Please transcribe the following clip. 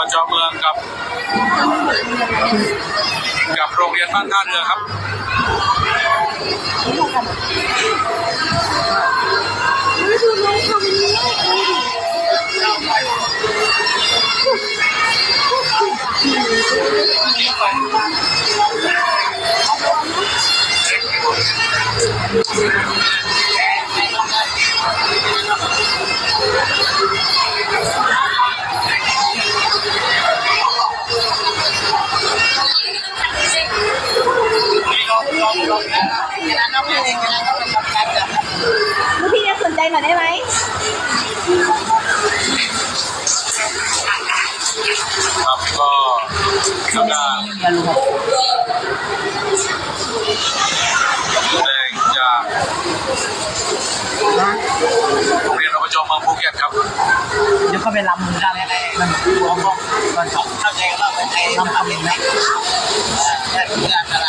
องกับ กับโรงเรียนบ้านท่าเรือครับดูน้ ลูกพี่จะสนใจหน่อยได้ไหมครับก็ทางด้านแรงจากโรงเรียนอบจเมืองภูเก็ตครับเดี๋ยวเขาไปรำมือได้ไหมมันรวมก็ตอนสองเข้าใจว่าเป็นไอ้รำคำเองไหมได้เพื่ออะไร